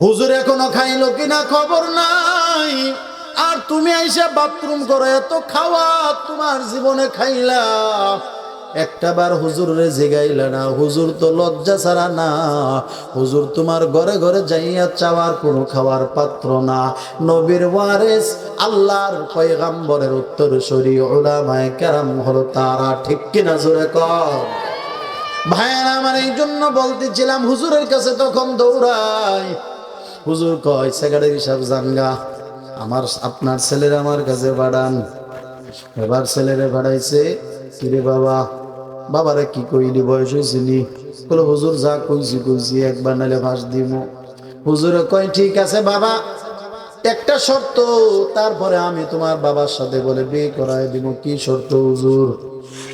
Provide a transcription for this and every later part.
হুজুর এখনও খাইলো কিনা খবর নাই। আর তুমি আইসা বাথরুম করো, এত খাওয়া তোমার জীবনে খাইলা। একটা বার হুজুর জিগাইলা না, হুজুর তো লজ্জা ছাড়া না। হুজুর তোমার ঘরে ঘরে যাইয়া চাওয়ার কোনো খাওয়ার পাত্র না। নবীর ওয়ারেস, আল্লাহর পয়গাম্বরের উত্তর সরি ওলামায় কেরাম হলো তারা। ঠিক কিনা জোরে কর ভাইয়েরা, আমার এই জন্য বলতেছিলাম, হুজুরের কাছে তখন দৌড়াই। হুজুর কয় সেক্রেটারি সাহেব জানগা। আমার আপনার ছেলের আমার কাছে বাড়ান এবার ছেলেরে বাড়াইছে কিরে বাবা, বাবারে কি কইলি বয়স হয়েছিলি বলে হুজুর যা কইছি কইছি, একবার নালে ভাস দিব হুজুরে কয়, ঠিক আছে বাবা। একটা শর্ত, তারপরে আমি তোমার বাবার সাথে বলে বিয়ে করাই দিব। কি শর্ত, হুজুর?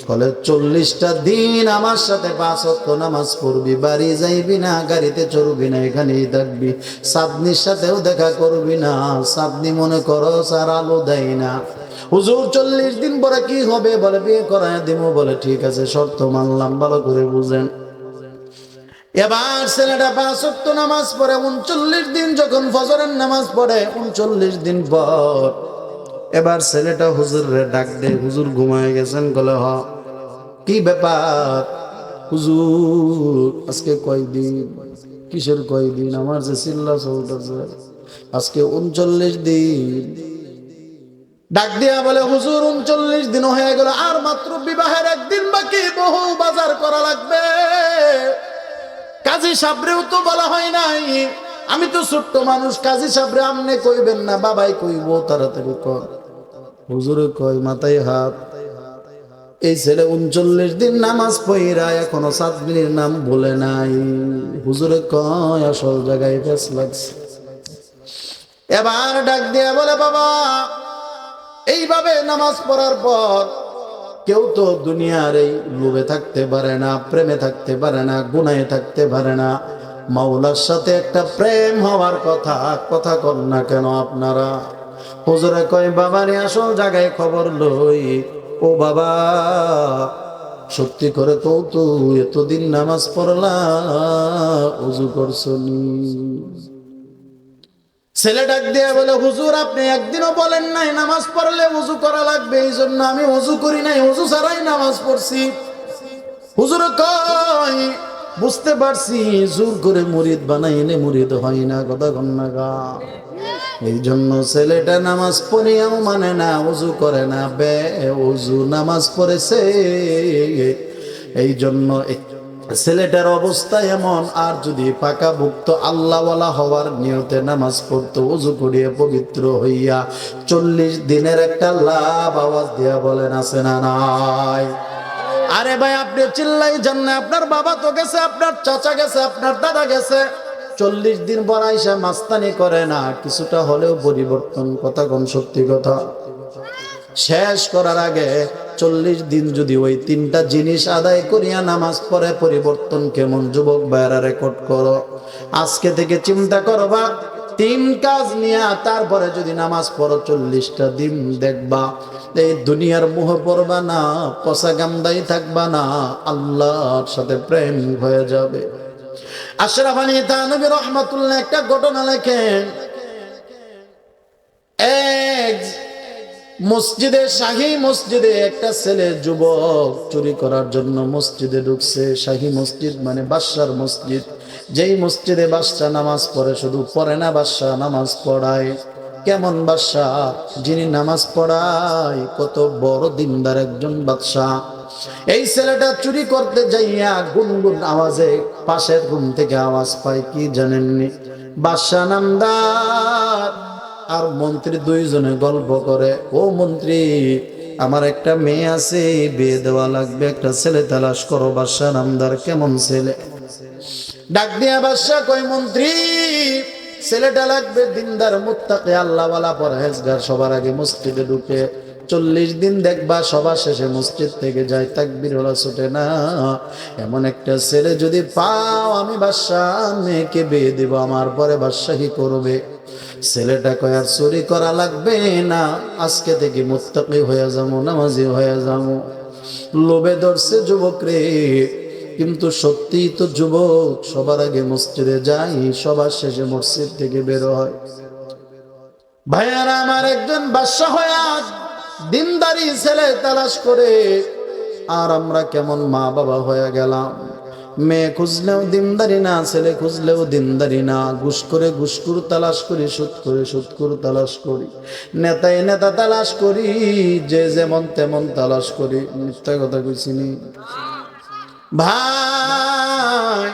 বলে, চল্লিশটা দিন আমার সাথে পাঁচ অক্ট নামাজ পড়বি, বাড়ি যাইবি না, গাড়িতে চড়বি না, এখানেই থাকবি। সাদনির সাথেও দেখা করবি না সাদনি মনে করো সার আলো দেয় না। হুজুর, চল্লিশ দিন পরে কি হবে? বলে, বিয়ে করাই দিব। বলে, ঠিক আছে, শর্ত মানলাম, ভালো করে বুঝেন। এবার ছেলেটা পাঁচ ওয়াক্ত নামাজ পড়ে, উনচল্লিশ দিন যখন ফজরের নামাজ পড়ে, উনচল্লিশ দিন পর এবার ছেলেটা হুজুরে ডাক দে হুজুর ঘুমায় গেছেন? বলে হ। কি ব্যাপার? হুজুর, আজকে কয়দিন? কিসের কয়দিন? আমার যে চিল্লা চলতেছে আজকে উনচল্লিশ দিন। ডাক দিয়া বলে, হুজুর, উনচল্লিশ দিন হয়ে গেল, আর মাত্র বিবাহের একদিন বাকি, বহু বাজার করা লাগবে। কাজী সাবরেও তো বলা হয় নাই। আমি তো ছোট্ট মানুষ, কাজী সাবরে আমনে কইবেন না, বাবাই কইব, তাড়াতাড়ি কর হুজুরে কয়, মাথায় হাত। এই ছেলে উনচল্লিশ দিন নামাজ পইরা এখনও সাত দিনের নাম বলে নাই। হুজুরে কয়, আসল জায়গায় বেশ লাগছে। এবার ডাক দিয়া বলে, বাবা, এইভাবে নামাজ পড়ার পর কেউ তো দুনিয়ার এই লোভে থাকতে পারে না, প্রেমে থাকতে পারে না গুনায় থাকতে পারে না। মাওলার সাথে একটা প্রেম হওয়ার কথা কথা কর না কেন আপনারা? হুজুরে কয় বাবারে আসল জায়গায় খবর লই। ও বাবা, সত্যি করে তো তুই এতদিন নামাজ পড়লা, উজু করছনি ছেলে ডাক দিয়ে বলে, হুজুর, আপনি একদিনও বলেন নাই নামাজ পড়লে উজু করা লাগবে এই জন্য আমি উজু করি নাই, উজু ছাড়াই নামাজ পড়ছি। হুজুর কয়, বুঝতে পারছি, জোর করে মুরিদ বানাই এনে মুরিদ হয় না, কথা কন্যা গা। এই জন্য ছেলেটা নামাজ পড়িয়াও মানে না, উজু করে না, বে, উজু নামাজ পড়েছে। এই জন্য ছেলেটার অবস্থা এমন, আর যদি পাকা ভুক্ত আল্লাহওয়ালা হওয়ার নিয়তে নামাজ পড়তো উজু করিয়ে পবিত্র হইয়া চল্লিশ দিনের একটা লাভ আওয়াজ দিয়া বলেন, আছে না নাই? আরে ভাই, আপনি চিল্লাই যান না, আপনার বাবা তো গেছে, আপনার চাচা গেছে, আপনার দাদা গেছে। চল্লিশ দিন পর আইসা মাস্তানি করে না, কিছুটা হলেও পরিবর্তন, কথা কোন সত্যি কথা। শেষ করার আগে চল্লিশ দিন যদি ওই তিনটা জিনিস আদায় করিয়া নামাজ পড়ে, পরিবর্তন কেমন? যুবক ভাইরা রেকর্ড করো। আজকে থেকে চিন্তা করবা, তিন কাজ নিয়ে তারপরে যদি নামাজ পড়ো, চল্লিশটা দিন দেখবা, এই দুনিয়ার মোহ পড়বা না পশা গান্দাই থাকবা না, আল্লাহর সাথে প্রেম হয়ে যাবে। আশরাফ আলী একটা ঘটনা লেখেন। এক মসজিদে, শাহী মসজিদে একটা ছেলে যুবক চুরি করার জন্য মসজিদে ঢুকছে। শাহী মসজিদ মানে বাদশার মসজিদ। যেই মসজিদে বাদশা নামাজ পড়ে, শুধু পড়ে না বাদশা নামাজ পড়ায়। কেমন বাদশাহ? যিনি নামাজ পড়ায়, কত বড় দিনদার একজন বাদশাহ। এই ছেলেটা চুরি করতে যাইয়া গুনগুন আওয়াজে পাশের রুম থেকে আওয়াজ পায়, কি জানেননি? বাদশাহ নামদার আর মন্ত্রী দুইজনে গল্প করে, ও মন্ত্রী, আমার একটা মেয়ে আছে, বিয়ে দেওয়া লাগবে, একটা ছেলে তালাশ করো, বাদশাহ নামদার কেমন ছেলে? ডাক দিয়া বাদশাহ কই মন্ত্রী, ছেলেটা লাগবে দিনদার মুত্তাকে, আল্লাহওয়ালা পরহেজগার, সবার আগে মসজিদে ঢুকে। চল্লিশ দিন দেখবা সবার শেষে মসজিদ থেকে যায় তাকবির ওলা ছুটে না। এমন একটা ছেলে যদি পাও, আমি বাদশাহ মেয়েকে বিয়ে দিব, আমার পরে বাদশাহী করবে। ছেলেটা কয়, আর চুরি করা লাগবে না, আজকে থেকে মুত্তাকি হয়ে যাব নামাজি হয়ে যাব লোভে ধরছে যুবক রে কিন্তু সত্যিই তো যুবক, সবার আগে মসজিদে যাই সবার শেষে মসজিদ থেকে বের হয়। ভাইয়ারা, আমার একজন বাদশা হয়ে দিনদারি ছেলে তালাশ করে, আর আমরা কেমন মা বাবা হয়ে গেলাম? মেয়ে খুঁজলেও দিনদারি না, ছেলে খুঁজলেও দিনদারি না। ঘুষ করে ঘুষকুর তালাশ করি, সুদ করে সুদকুর তালাশ করি। নেতায় নেতা তালাশ করি, যে যেমন তেমন তালাশ করি। মিথ্যা কথা কইছিনি ভাই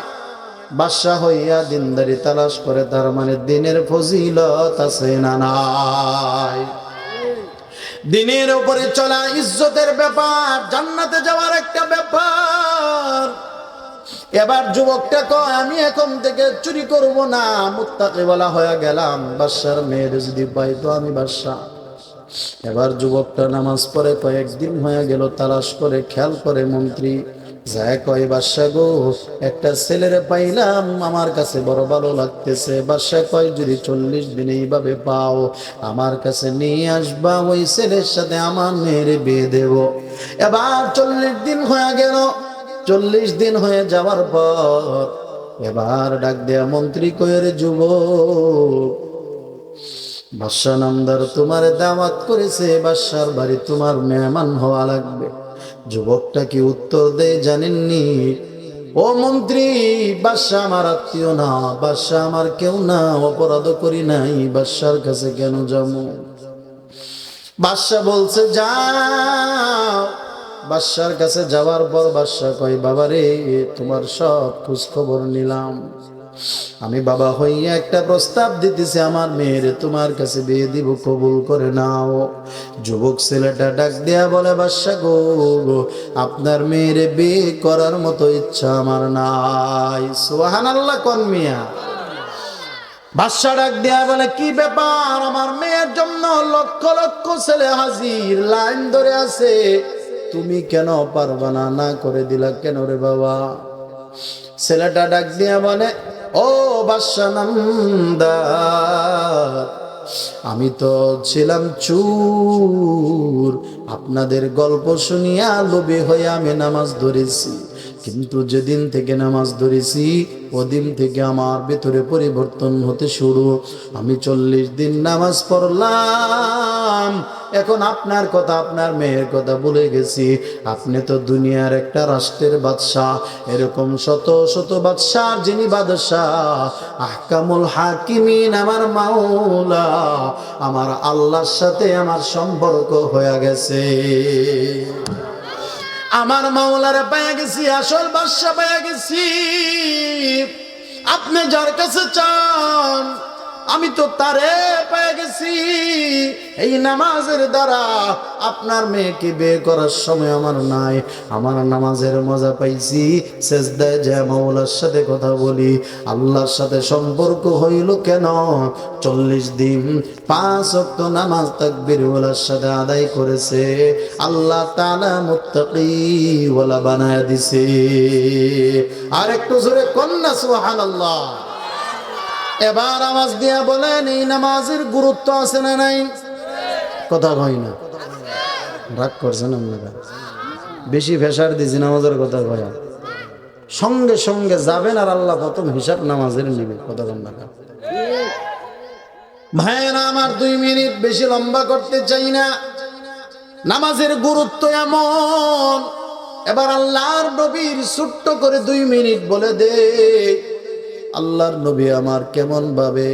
বাদশা হইয়া দিনদারি তালাশ করে, তার মানে দিনের ফজিলত আছে না নাই? দিনের উপরে চলা ইজ্জতের ব্যাপার, জান্নাতে যাওয়ার একটা ব্যাপার। এবার যুবকটা কয়, আমি এখন থেকে চুরি করব না, মুত্তাকি বলা হয়ে গেলাম। বাদশার মেয়ের যদি পাই তো আমি বাদশা এবার যুবকটা নামাজ পড়ে কয়েকদিন হয়ে গেল, তালাশ করে, খেয়াল করে, মন্ত্রী, যায় কয় বাদশা গো, একটা ছেলেরে পাইলাম, আমার কাছে বড় ভালো লাগতেছে। বাদশা কয়, যদি চল্লিশ দিন এইভাবে পাও, আমার কাছে নিয়ে আসবা, ওই ছেলের সাথে আমার মেয়েরে বিয়ে দেব। এবার চল্লিশ দিন হয়ে গেল চল্লিশ দিন হয়ে যাওয়ার পর এবার ডাক দেয়া মন্ত্রী কয়ের যুবক, বাদশাহ নামদার তোমার দাওয়াত করেছে, বাদশার বাড়ি তোমার মেহমান হওয়া লাগবে। যুবকটা কি উত্তর দেয় জানেননি। ও মন্ত্রী, বাদশাহ আমার আত্মীয় না, বাদশাহ আমার কেউ না, অপরাধ করি নাই, বাদশার কাছে কেন যাব? বাদশাহ বলছে, যাও বাদশার কাছে যাওয়ার পর বাদশাহ কয় বাবা রে তোমার সব খোঁজ খবর নিলাম। আমি বাবা হইয়া একটা প্রস্তাব দিতেছি, আমার মেয়ের তোমার কাছে বিয়ে দিব, কবুল করে নাও। যুবক ছেলেটা ডাক দেয়া বলে বাদশা গো আপনার মেয়ের বিয়ে করার মতো ইচ্ছা আমার নাই। সোহান আল্লাহ কন মিয়া? বাদশা ডাক দেয়া বলে, কি ব্যাপার? আমার মেয়ের জন্য লক্ষ লক্ষ ছেলে হাজির, লাইন ধরে আছে। তুমি কেন পারবা না না করে দিলা কেন রে বাবা? ছেলেটা ডাক দিয়া বলে, ও নামদার আমি তো ছিলাম চুর। আপনাদের গল্প শুনিয়া লোভে হয়ে আমি নামাজ ধরেছি। কিন্তু যেদিন থেকে নামাজ ধরেছি, ওদিন থেকে আমার ভেতরে পরিবর্তন হতে শুরু। আমি চল্লিশ দিন নামাজ পড়লাম। এখন আপনার কথা, আপনার মেয়ের কথা ভুলে গেছি। আপনি তো দুনিয়ার একটা রাষ্ট্রের বাদশাহ, এরকম শত শত বাদশাহ যিনি বাদশাহ। আহকামুল হাকিমিন, আমার মাওলা, আমার আল্লাহর সাথে আমার সম্পর্ক হয়ে গেছে। আমার মাওলারে পাইয়া গেছি, আসল বাদশা পাইয়া গেছি। আপনি যার কাছে চান আমি তো তারে পেয়ে গেছি। এই নামাজের দ্বারা আপনার মেয়েকে বিয়ে করার সময় আমার নাই। আমার নামাজের মজা পাইছি যে মাওলার সাথে কথা বলি, আল্লাহর সাথে সম্পর্ক হইল কেন? চল্লিশ দিন পাঁচ অক্ট নামাজ তাকবির ওলার সাথে আদায় করেছে। আল্লাহ তালা মুত্তাকি ওলা বানায় দিছে। আর একটু জোরে কন্যা আল্লাহ এবার আওয়াজ দিয়া বলেন, এই নামাজের গুরুত্ব আছে না নাই? কথা কই না। রাগ করছেন আপনারা? বেশি ফেসার দিয়েছি নামাজের কথা কয়া। সঙ্গে সঙ্গে যাবেন আর আল্লাহ প্রথম হিসাব নামাজের নিবে। কথা কন না ভাইয়েরা, আমার দুই মিনিট বেশি লম্বা করতে চাই না। নামাজের গুরুত্ব এমন। এবার আল্লাহর নবীর ছোট্ট করে দুই মিনিট বলে দে। আল্লাহর নবী আমার কেমন ভাবে?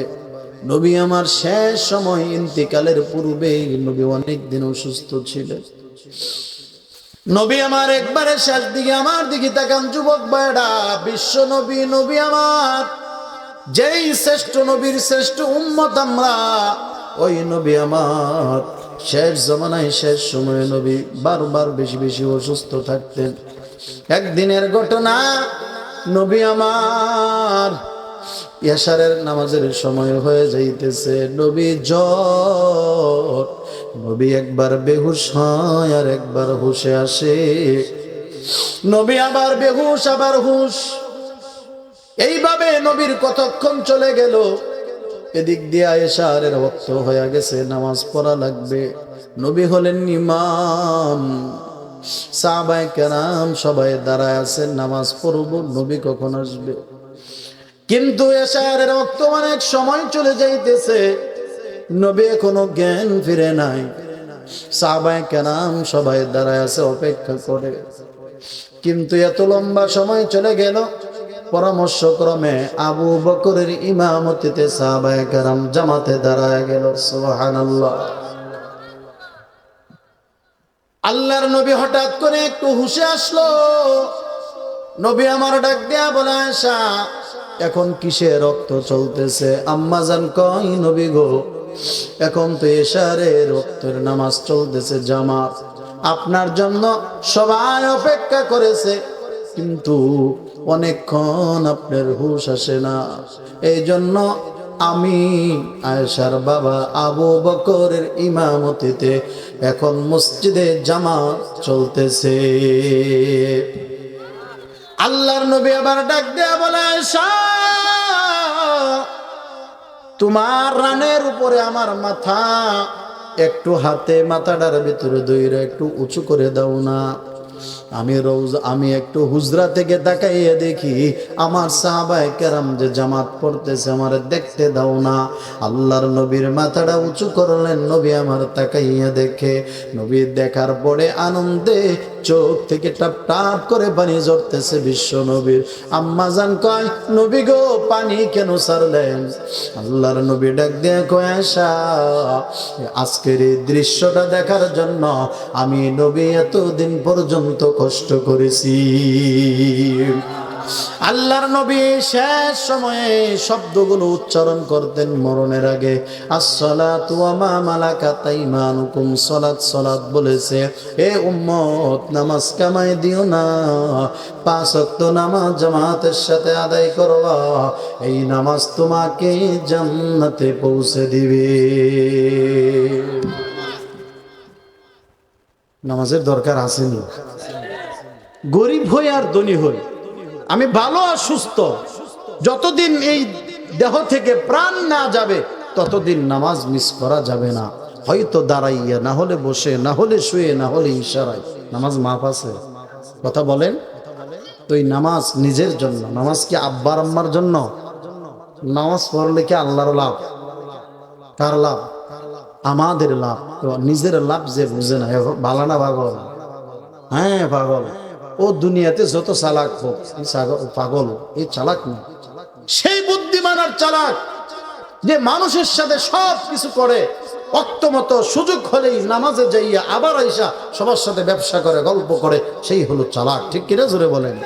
নবী আমার শেষ সময় ইন্তিকালের পূর্বে নবী অনেক দিন অসুস্থ ছিলেন। নবী আমার একবারে শেষ দিকে আমার দিকে তাকান, যুবক বেড়া বিশ্ব নবী নবী আমার। যেই শ্রেষ্ঠ নবীর শ্রেষ্ঠ উম্মত আমরা, ওই নবী আমার। শেষ জমানায়, শেষ সময়ে নবী বারবার বেশি বেশি অসুস্থ থাকতেন। একদিনের ঘটনা নবী আমার ইয়াসারের নামাজের সময় হয়ে যাইতেছে। নবী জ্বর, নবী একবার বেহুশ হয় আর একবার হুশে আসে। নবী আবার বেহুশ, আবার হুশ। এইভাবে নবীর কতক্ষণ চলে গেল? এদিক দিয়ে এশারের রক্ত হয়ে গেছে, নামাজ পড়া লাগবে। নবী হলেন ইমাম। সাহাবাই কেরাম সবাই দাঁড়ায় আছে নামাজ পড়ব, নবী কখন আসবে? কিন্তু এশারের রক্ত অনেক সময় চলে যাইতেছে, নবী এখনও জ্ঞান ফিরে নাই। সাহাবাই কেরাম সবাই দাঁড়ায় আছে, অপেক্ষা করে। কিন্তু এত লম্বা সময় চলে গেল, পরামর্শক্রমে আবু বকরের ইমামতিতে সাহাবায়ে কেরাম জামাতে দাঁড়ায় গেল, সুবহানাল্লাহ। আল্লাহর নবী হঠাৎ করে একটু হুশে আসলো। নবী আমার ডাক দেয়া বলে আসা এখন কিসে রক্ত চলতেছে? আম্মা জান কই নবী গো, এখন তো এশারে রক্তের নামাজ চলতেছে, জামাত। আপনার জন্য সবাই অপেক্ষা করেছে, কিন্তু অনেকক্ষণ আপনার হুশ আসে না। এই জন্য আমি আয়েশার বাবা আবু বকরের ইমামতিতে এখন মসজিদে জামা চলতেছে। আল্লাহর নবী আবার ডাক দেয়া বলে তোমার রানের উপরে আমার মাথা, একটু হাতে মাথাটার ভিতরে দইরা একটু উঁচু করে দাও না। আমি রোজ, আমি একটু হুজরা থেকে তাকাইয়ে দেখি, আমার সাহাবায় কেরাম যে জামাত পড়তেছে আমার দেখতে দাও না। আল্লাহর নবীর মাথাটা উঁচু করলেন, নবী আমার তাকাইয়া দেখে, নবী দেখার পরে আনন্দে চোখ থেকে টাপ টাপ করে পানি ঝরতেছে বিশ্ব নবীর। আম্মা জান কয়, নবী গো, পানি কেন সারলেন আল্লাহর নবী ডাক দিয়ে কয়েশা আজকের এই দৃশ্যটা দেখার জন্য আমি নবী এতদিন পর্যন্ত কষ্ট করেছি। আল্লাহর নবী শেষ সময়ে শব্দগুলো উচ্চারণ করতেন মরণের আগে। আসসালাতু ওয়া মা মালাকাত আইমানুকুম, সালাত সালাত বলেছে, এ উম্মত, নামাজ কামাই দিও না। পাঁচ ওয়াক্ত নামাজ জামাতের সাথে আদায় করবা এই নামাজ তোমাকে জান্নাতে পৌঁছে দিবে। নামাজের দরকার আসেনি গরিব হই আর ধনী হই। আমি ভালো আর সুস্থ। যতদিন এই দেহ থেকে প্রাণ না যাবে, ততদিন নামাজ মিস করা যাবে না। হয়তো দাঁড়াইয়া, না হলে বসে, না হলে শুয়ে, না হলে ইশারায়। নামাজ মাপ আছে? কথা বলেন? তো এই নামাজ নিজের জন্য, নামাজ কি আব্বার আম্মার জন্য? নামাজ পড়লে কি আল্লাহর লাভ? কার লাভ? আমাদের লাভ। নিজের লাভ যে বুঝে না। ভালো না পাগল? হ্যাঁ পাগল। ও দুনিয়াতে যত চালাক হোক পাগল, এই চালাক না সেই বুদ্ধিমান আর চালাক যে মানুষের সাথে সব কিছু করে অক্ত মতো সুযোগ হলেই নামাজে যাইয়া আবার আইসা সবার সাথে ব্যবসা করে, গল্প করে, সেই হলো চালাক। ঠিক কিনা জোরে বলেন?